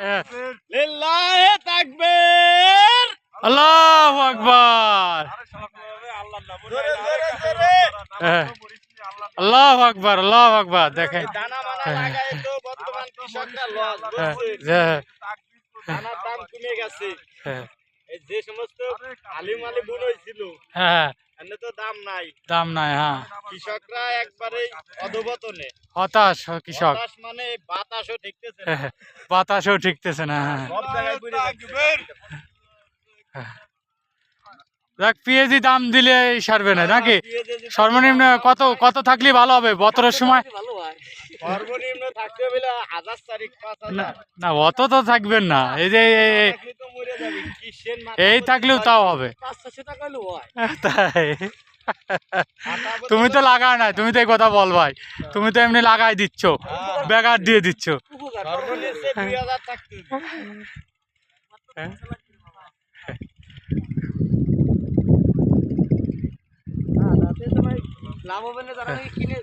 হ্যাঁ। লিল্লাহে তাকবীর। আল্লাহু আকবার। জোরে হ্যাঁ। আল্লাহু আকবার আল্লাহু আকবার দেখেন। দানা মানা হ্যাঁ। হ্যাঁ, যে, দানার দাম কমে গেছে। হ্যাঁ, এই যে সমস্ত আলি মালি বুন হয়েছিল। হ্যাঁ। এনে তো দাম নাই। দাম নাই হ্যাঁ। কৃষকরা একবারে অধবতনে হতাশ কৃষক। বাতাস মানে বাতাসও ঠিকতেছে না। হ্যাঁ, বাতাসও ঠিকতেছে না হ্যাঁ। সব জায়গায় দেখ পিএজি দাম দিলে সারবে না নাকি? সর্বনিম্ন কত কত থাকলে ভালো হবে? বতরের সময় সর্বনিম্ন থাকতে হলে হাজার চারিক পাঁচ না হাজার না অত তো থাকবেন না। এই যে এই- থাকলেও তাও হবে। হয়। তাই। তুমি তো লাগাও না তুমি তো এই কথা বল ভাই। তুমি তো এমনি লাগাই দিচ্ছ হ্যাঁ। বেকার দিয়ে দিচ্ছ। হ্যাঁ? লাভ হবে না যারা কিনে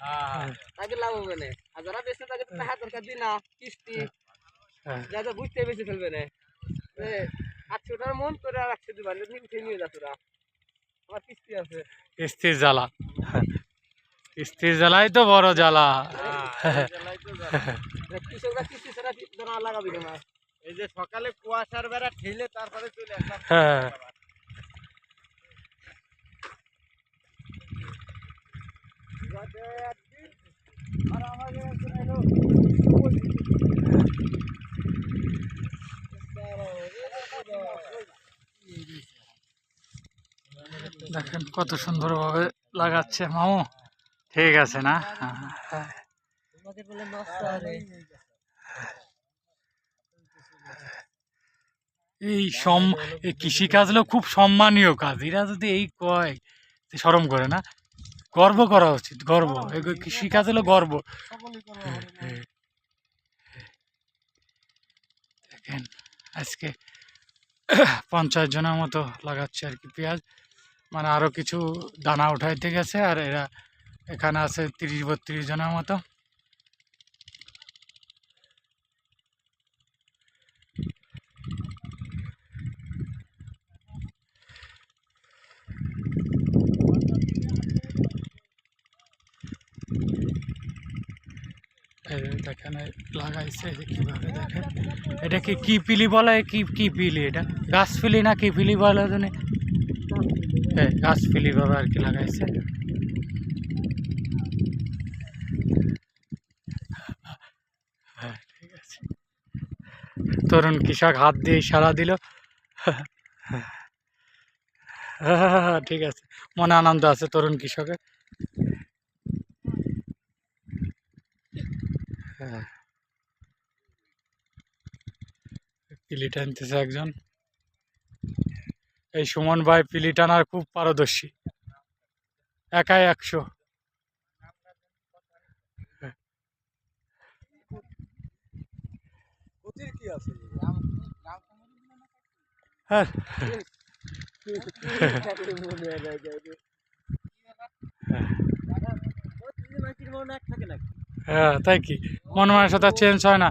হ্যাঁ। তাকে লাভ হবে না আর যারা বেশি তাকে টাকা দরকার দিই না কিস্তি। হ্যাঁ। বুঝতে বেশি ফেলবে না। আটশো মন করে আর একশো দিবা উঠে নিয়ে যা তোরা। আমার কিস্তি আছে। স্থির জ্বালা। স্থির জ্বালাই তো বড় জ্বালা। কৃষকরা কিস্তি ছাড়া ধরা লাগাবি না এই যে সকালে কুয়াশার বেড়া ঠেলে তারপরে চলে আসলাম। হ্যাঁ। দেখেন কত সুন্দরভাবে লাগাচ্ছে মামু। ঠিক আছে না? হ্যাঁ। নষ্ট হবে এই সম এই কৃষিকাজ খুব সম্মানীয় কাজ। এরা যদি এই কয় তো শরম করে না? গর্ব করা উচিত গর্ব। কৃষিকাজ হলো গর্ব। হ্যাঁ, দেখেন আজকে পঞ্চাশ জনের মতো লাগাচ্ছে আর কি পেঁয়াজ। মানে আরও কিছু দানা উঠাইতে গেছে আর এরা এখানে আছে তিরিশ বত্রিশ জনের মতো। দেখেন লাগাইছে যে কীভাবে দেখেন এটা কি পিলি বলে? কি কি পিলি এটা? গাছ পিলি না কি পিলি বলে জানি হ্যাঁ গাছ পিলি ভাবে আর কি লাগাইছে। হ্যাঁ তরুণ কৃষক হাত দিয়ে ইশারা দিল। হ্যাঁ, ঠিক আছে। মনে আনন্দ আছে তরুণ কৃষকের। হ্যাঁ। পিলি টানতেছে একজন। এই সুমন ভাই পিলি টানার খুব পারদর্শী। একাই একশো। হ্যাঁ। হ্যাঁ তাই কি? মন মানসিকতা চেঞ্জ হয় না।